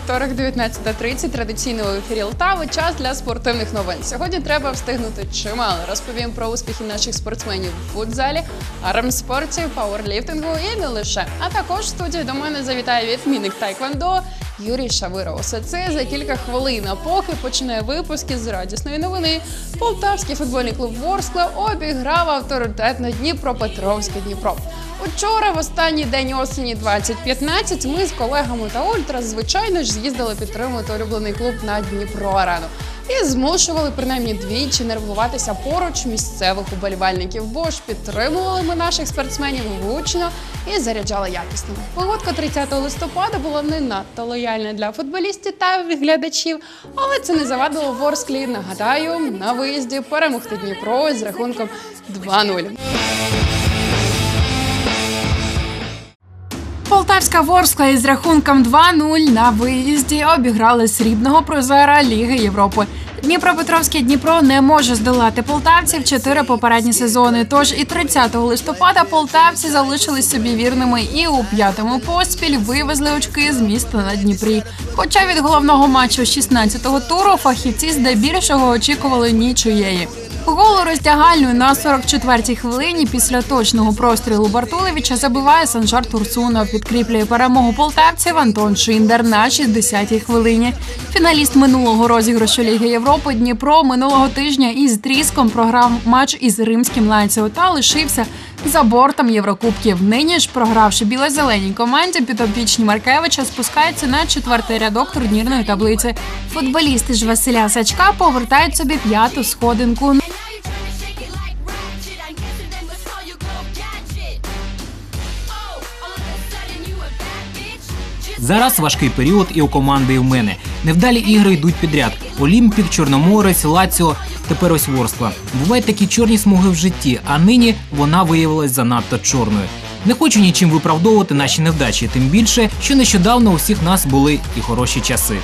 вівторок, 19.30, традиційно у ефірі Лтави. Час для спортивних новин. Сьогодні треба встигнути чимало. Розповім про успіхи наших спортсменів в футзалі, армспорті, пауерліфтингу і не лише. А також в студії до мене завітає відмінник Тайквандо Юрій Шавира. Усе це за кілька хвилин. А поки починає випуски з радісної новини. Полтавський футбольний клуб Ворскла обіграв авторитетно Дніпропетровське Дніпро. Учора, в останній день осені 2015, ми з колегами та Ультра, звичайно ж, з'їздили підтримувати улюблений клуб на Дніпро Арену. І змушували принаймні двічі нервуватися поруч місцевих уболівальників, бо ж підтримували ми наших спортсменів гучно і заряджали якісно. Погодка 30 листопада була не надто лояльна для футболістів та глядачів, але це не завадило Ворсклі. Нагадаю, на виїзді перемогти Дніпро з рахунком 2-0. Полтавська Ворскла із рахунком 2-0 на виїзді обіграли срібного призера Ліги Європи. Дніпропетровське Дніпро не може здолати полтавців чотири попередні сезони. Тож і 30 листопада полтавці залишились собі вірними і у п'ятому поспіль вивезли очки з міста на Дніпрі. Хоча від головного матчу 16-го туру фахівці здебільшого очікували нічиєї. Гол у на 44-й хвилині після точного прострілу Бартулевича забиває Санжар Турсунов. Підкріплює перемогу полтавців Антон Шиндер на 60-й хвилині. Фіналіст минулого розіграшу Ліги Європи Дніпро минулого тижня із тріском програв матч із римським Ланціо та лишився за бортом Єврокубків. Нині ж, програвши біло-зеленій команді, підопічні Маркевича спускаються на четвертий рядок турнірної таблиці. Футболісти ж Василя Сачка повертають собі п'яту сходинку. Зараз важкий період і у команди, і в мене. Невдалі ігри йдуть підряд: Олімпік, Чорноморець, Лаціо, тепер ось Ворскла. Бувають такі чорні смуги в житті, а нині вона виявилась занадто чорною. Не хочу нічим виправдовувати наші невдачі, тим більше, що нещодавно у всіх нас були і хороші часи.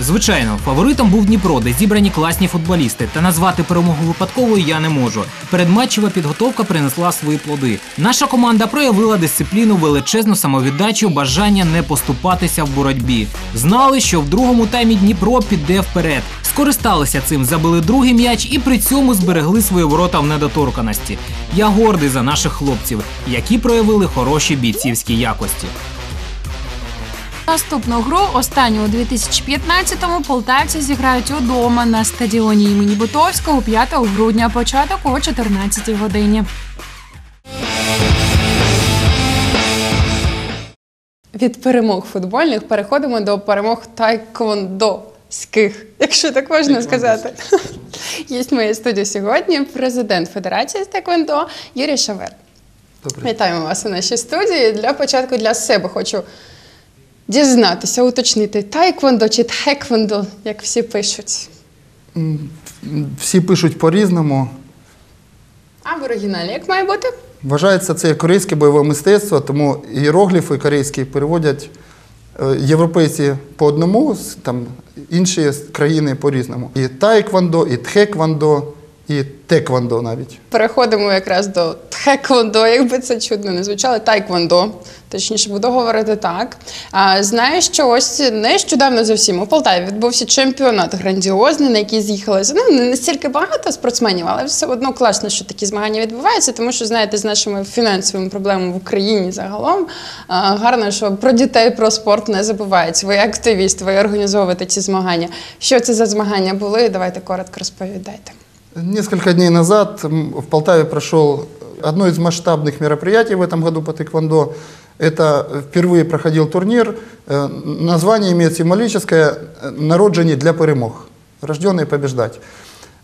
Звичайно, фаворитом був Дніпро, де зібрані класні футболісти. Та назвати перемогу випадковою я не можу. Передматчева підготовка принесла свої плоди. Наша команда проявила дисципліну, величезну самовіддачу, бажання не поступатися в боротьбі. Знали, що в другому таймі Дніпро піде вперед. Скористалися цим, забили другий м'яч і при цьому зберегли свої ворота в недоторканості. Я гордий за наших хлопців, які проявили хороші бійцівські якості. Наступну гру, останню у 2015-му, полтавці зіграють удома на стадіоні імені Бутовського 5 грудня, початок о 14-й годині. Від перемог футбольних переходимо до перемог тайквондоських, якщо так можна сказати. Є в моїй студії сьогодні президент Федерації з Тайквондо Юрій Шавер. Добре. Вітаємо вас у нашій студії. Для початку для себе хочу дізнатися, уточнити тайквондо чи тхеквондо, як всі пишуть. Всі пишуть по-різному. А в оригіналі як має бути? Вважається це корейське бойове мистецтво, тому іерогліфи корейські переводять е, європейці по одному, там, інші країни по-різному. І тайквондо, і тхеквондо, і теквондо навіть. Переходимо якраз до тхеквондо, якби це чудно не звучало, тайквондо. Точніше, буду говорити так. А, знаю, що ось нещодавно зовсім у Полтаві відбувся чемпіонат грандіозний, на який з'їхалося ну, не настільки багато спортсменів, але все одно класно, що такі змагання відбуваються, тому що, знаєте, з нашими фінансовими проблемами в Україні загалом а, гарно, що про дітей, про спорт не забувають. Ви активіст, ви організовуєте ці змагання. Що це за змагання були? Давайте коротко розповідайте. Несколько дней назад в Полтаве прошел одно из масштабных мероприятий в этом году по тэквондо. Это впервые проходил турнир. Э, Название имеет символическое «Народжение для перемог». Рожденный побеждать.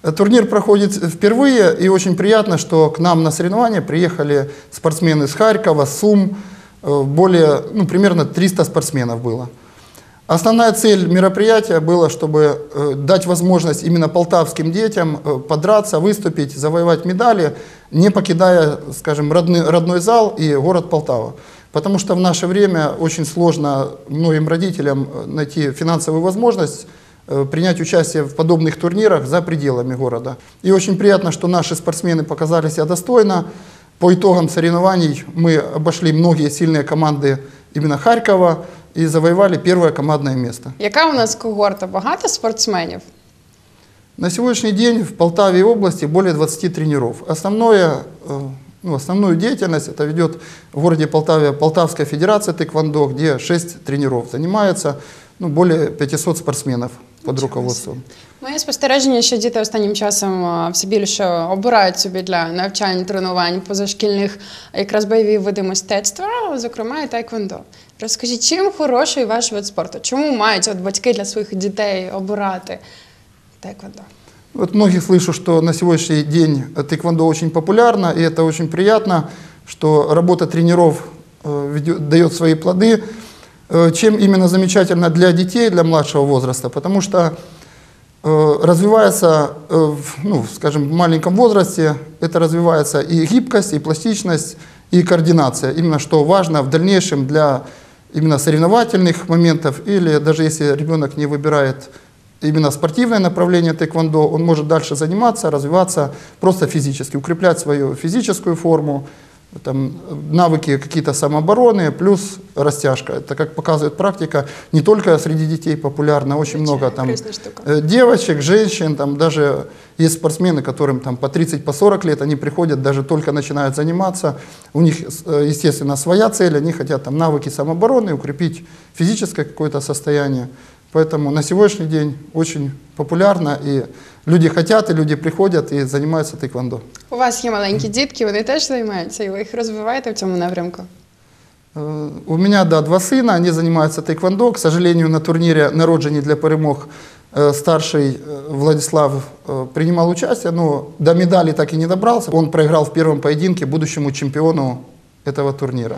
Э, Турнир проходит впервые, и очень приятно, что к нам на соревнования приехали спортсмены с Харькова, Сум. Э, Более, ну, примерно 300 спортсменов было. Основная цель мероприятия была, чтобы э, дать возможность именно полтавским детям э, подраться, выступить, завоевать медали, не покидая, скажем, родный, родной зал и город Полтава. Потому что в наше время очень сложно многим родителям э, найти финансовую возможность принять участие в подобных турнирах за пределами города. И очень приятно, что наши спортсмены показали себя достойно. По итогам соревнований мы обошли многие сильные команды именно Харькова, и завоевали первое командное место. Яка у нас когорта? Багато спортсменів? На сегодняшний день в Полтаве области более 20 тренеров. Основное, ну, основную деятельность это ведет в городе Полтаве Полтавская федерация тэквондо, где 6 тренеров занимается, ну, более 500 спортсменов под руководством. Моє спостереження, що діти останнім часом а, все більше обирають собі для навчань, тренувань позашкільних якраз бойові види мистецтва, зокрема і тайквондо. Розкажіть, чим хороший ваш вид спорту? Чому мають от батьки для своїх дітей обирати тайквондо? Вот многих слышу, что на сегодняшний день тэквондо очень популярно, и это очень приятно, что работа тренеров э, ведет- дает свои плоды. Э, Чем именно замечательно для детей, для младшего возраста, потому что э, развивается, э, ну, скажем, в маленьком возрасте, это развивается и гибкость, и пластичность, и координация. Именно что важно в дальнейшем для именно соревновательных моментов, или даже если ребенок не выбирает именно спортивное направление тэквондо, он может дальше заниматься, развиваться просто физически, укреплять свою физическую форму, там, навыки какие-то самообороны, плюс растяжка. Это, как показывает практика, не только среди детей популярно, очень много там э, девочек, женщин, там даже есть спортсмены, которым там по 30, по 40 лет, они приходят, даже только начинают заниматься, у них, э, естественно, своя цель, они хотят там навыки самообороны, укрепить физическое какое-то состояние. Поэтому на сегодняшний день очень популярно, и люди хотят, и люди приходят и занимаются тэквондо. У вас є маленькі дітки, вони теж займаються, і ви їх розвиваєте в цьому напрямку. Э, У меня, да, два сына, они занимаются тэквондо. К сожалению, на турнире «Народжені для перемог» э, старший э, Владислав э, принимал участие, но до медали так и не добрался. Он проиграл в первом поединке будущему чемпиону этого турнира.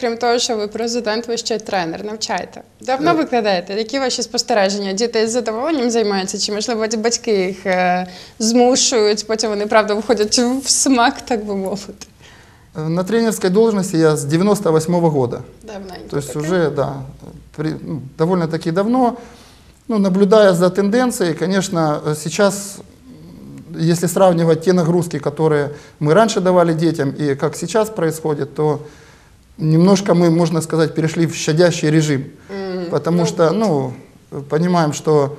Крім того, що ви президент, ви ще й тренер, навчаєте. Давно викладаєте? Які ваші спостереження? Діти з задоволенням займаються? Чи можливо ті батьки їх е, змушують, потім вони правда виходять в смак, так би мовити? Э, На тренерской должности я с 98 года. Давненько. То есть таке. уже, да, при- ну, довольно-таки давно. Ну, наблюдая за тенденцией, конечно, э, сейчас, м, если сравнивать те нагрузки, которые мы раньше давали детям и как сейчас происходит, то немножко мы, можно сказать, перешли в щадящий режим. Потому что, ну, понимаем, что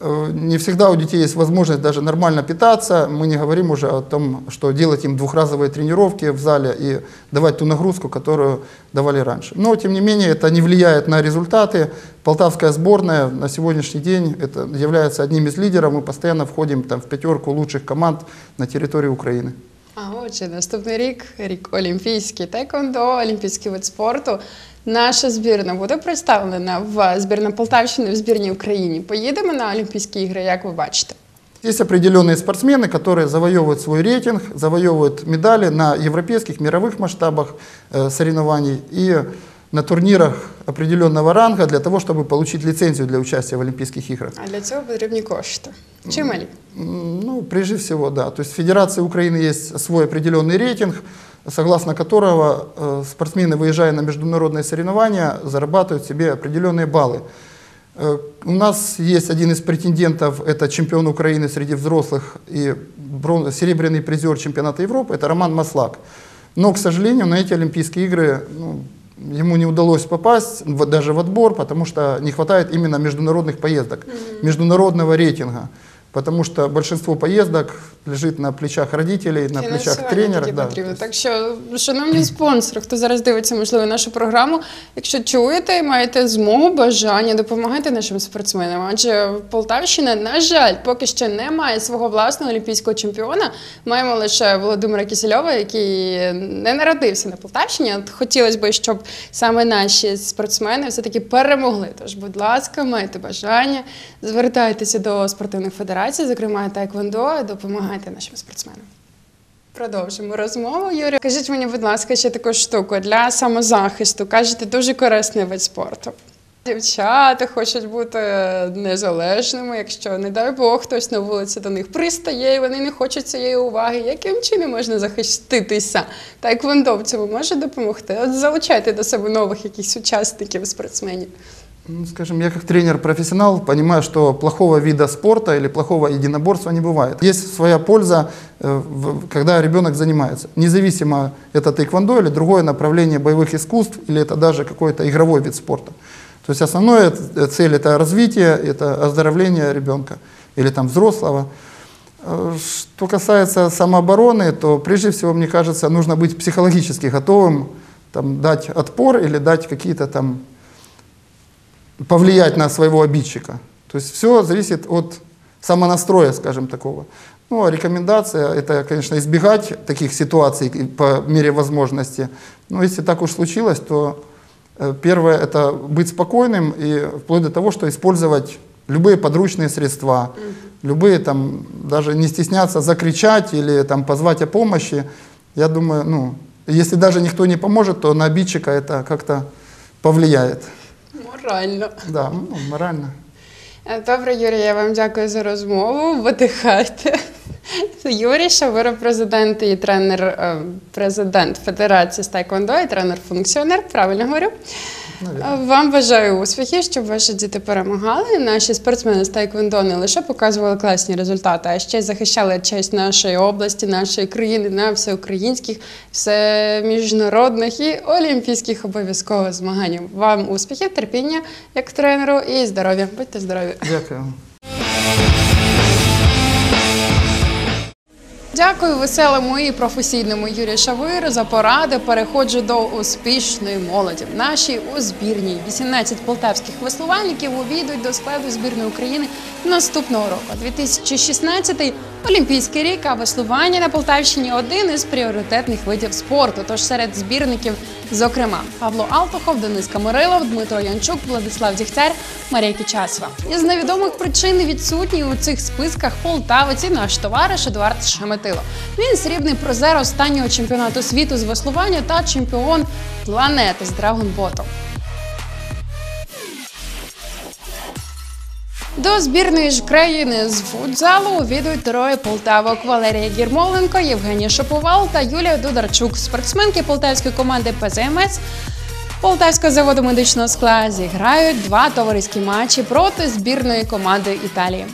э, не всегда у детей есть возможность даже нормально питаться. Мы не говорим уже о том, что делать им двухразовые тренировки в зале и давать ту нагрузку, которую давали раньше. Но, тем не менее, это не влияет на результаты. Полтавская сборная на сегодняшний день это является одним из лидеров. Мы постоянно входим там, в пятерку лучших команд на территории Украины. А отже, наступний рік, рік Олімпійський тайкондо, олімпійський вид спорту. Наша збірна буде представлена в збірна Полтавщини, в збірній Україні. Поїдемо на Олімпійські ігри, як ви бачите. Есть определенные спортсмены, которые завоевывают свой рейтинг, завоевывают медали на европейских, мировых масштабах э, соревнований и на турнирах определенного ранга для того, чтобы получить лицензию для участия в Олимпийских играх. А для цього потрібні кошти. Чималі? М, Ну, прежде всего, да. То есть в Федерации Украины есть свой определенный рейтинг, согласно которого э, спортсмены, выезжая на международные соревнования, зарабатывают себе определенные баллы. Э, у нас есть один из претендентов, это чемпион Украины среди взрослых и брон- серебряный призер чемпионата Европы, это Роман Маслак. Но, к сожалению, на эти Олимпийские игры ну, ему не удалось попасть даже в отбор, потому что не хватает именно международных поездок, международного рейтинга. Потому что большинство поездок лежит на плечах родителей, на плечах таке да. Так що, шановні спонсори, хто зараз дивиться, можливо, нашу програму, якщо чуєте і маєте змогу, бажання, допомагайте нашим спортсменам. Адже Полтавщина, на жаль, поки що не має свого власного олімпійського чемпіона. Маємо лише Володимира Кісельова, який не народився на Полтавщині. От хотілося б, щоб саме наші спортсмени все-таки перемогли. Тож, будь ласка, маєте бажання, звертайтеся до спортивних федерацій, зокрема Тайквондо, допомагайте нашим спортсменам. Продовжимо розмову. Юрій, кажіть мені, будь ласка, ще таку штуку для самозахисту. Кажете, дуже корисний вид спорту. Дівчата хочуть бути незалежними, якщо, не дай Бог, хтось на вулиці до них пристає, і вони не хочуть цієї уваги. Яким чином можна захиститися? Тайквондо в цьому може допомогти? От залучайте до себе нових якихось учасників, спортсменів. Ну, скажем, я как тренер-профессионал понимаю, что плохого вида спорта или плохого единоборства не бывает. Есть своя польза, э, когда ребенок занимается. Независимо, это тайквондо или другое направление боевых искусств, или это даже какой-то игровой вид спорта. То есть основная э, цель – это развитие, это оздоровление ребенка или там взрослого. Э, Что касается самообороны, то прежде всего, мне кажется, нужно быть психологически готовым там, дать отпор или дать какие-то там повлиять на своего обидчика. То есть все зависит от самонастроя, скажем, такого. Ну, а рекомендация – это, конечно, избегать таких ситуаций по мере возможности. Но если так уж случилось, то э, первое – это быть спокойным и вплоть до того, что использовать любые подручные средства, любые там, даже не стесняться закричать или там позвать о помощи. Я думаю, ну, если даже никто не поможет, то на обидчика это как-то повлияет. Морально. Да, ну, морально. Добре, Юрій, я вам дякую за розмову. Видихайте. Юрій Шавиро, президент і тренер, е, президент Федерації з Тайквондо і тренер-функціонер. Правильно говорю. Е, Вам бажаю успіхів, щоб ваші діти перемагали. Наші спортсмени з Тайквондо не лише показували класні результати, а ще й захищали честь нашої області, нашої країни на всеукраїнських, всеміжнародних і олімпійських обов'язково змаганнях. Вам успіхів, терпіння як тренеру і здоров'я. Будьте здорові! Дякую. Дякую веселому і професійному Юрію Шавиру за поради. Переходжу до успішної молоді. Наші у збірній 18 полтавських веслувальників увійдуть до складу збірної України наступного року. 2016 Олімпійський рік, а веслування на Полтавщині один із пріоритетних видів спорту. Тож серед збірників, зокрема, Павло Алтухов, Денис Камирилов, Дмитро Янчук, Владислав Дігтяр, Марія Кічасова. Із невідомих причин відсутній у цих списках полтавець і наш товариш Едуард Шеметило. Він срібний прозер останнього чемпіонату світу з веслування та чемпіон планети з драгонботом. До збірної ж країни з футзалу увідують троє полтавок Валерія Гірмоленко, Євгенія Шоповал та Юлія Дударчук. Спортсменки полтавської команди ПЗМС Полтавського заводу медичного скла зіграють два товариські матчі проти збірної команди Італії.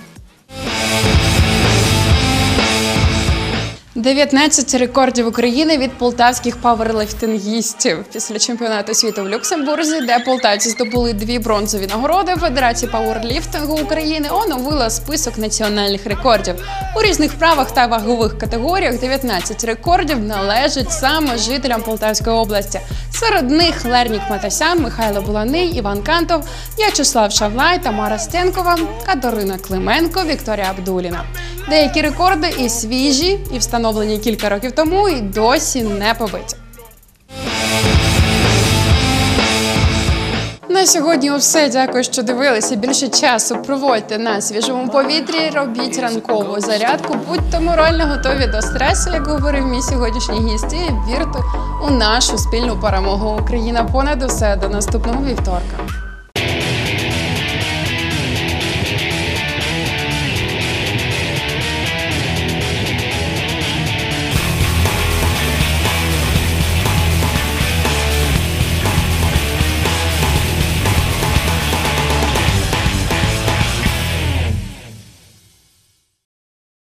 19 рекордів України від полтавських паверлифтингістів після чемпіонату світу в Люксембурзі, де полтавці здобули дві бронзові нагороди. Федерація пауерліфтингу України оновила список національних рекордів у різних вправах та вагових категоріях. 19 рекордів належать саме жителям Полтавської області. Серед них Лернік Матасян, Михайло Буланий, Іван Кантов, В'ячеслав Шавлай, Тамара Стенкова, Катерина Клименко, Вікторія Абдуліна. Деякі рекорди і свіжі, і встановлені кілька років тому, і досі не побиті. На сьогодні все. Дякую, що дивилися. Більше часу проводьте на свіжому повітрі, робіть ранкову зарядку, будьте морально готові до стресу, як говорив мій сьогоднішній гість, і вірте у нашу спільну перемогу. Україна понад усе до наступного вівторка.